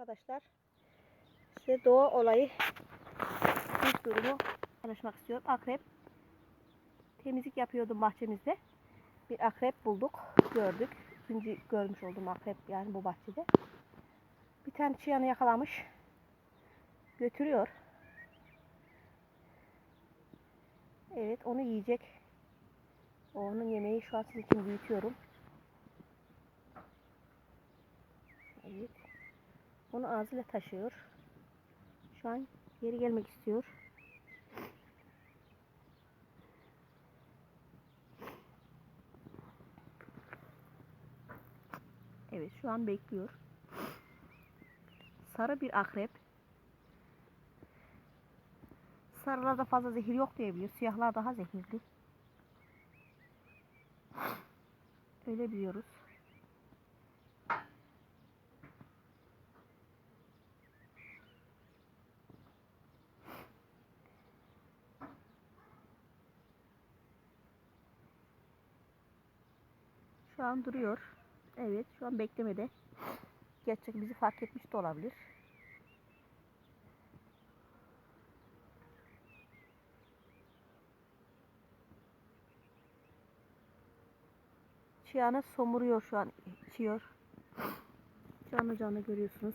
Arkadaşlar size doğa olayı ilk durumu konuşmak istiyorum. Akrep temizlik yapıyordum bahçemizde. Bir akrep bulduk, gördük. İkinci görmüş oldum akrep yani bu bahçede. Bir tane çıyanı yakalamış. Götürüyor. Evet onu yiyecek. Onun yemeği şu an sizin için büyütüyorum. Evet. Onu ağzıyla taşıyor. Şu an geri gelmek istiyor. Evet şu an bekliyor. Sarı bir akrep. Sarılarda fazla zehir yok diyebiliyor. Siyahlar daha zehirli. Öyle biliyoruz. Şu an duruyor. Evet şu an beklemede. Gerçek bizi fark etmiş de olabilir. Çiyanı somuruyor şu an. içiyor. Canlı canlı görüyorsunuz.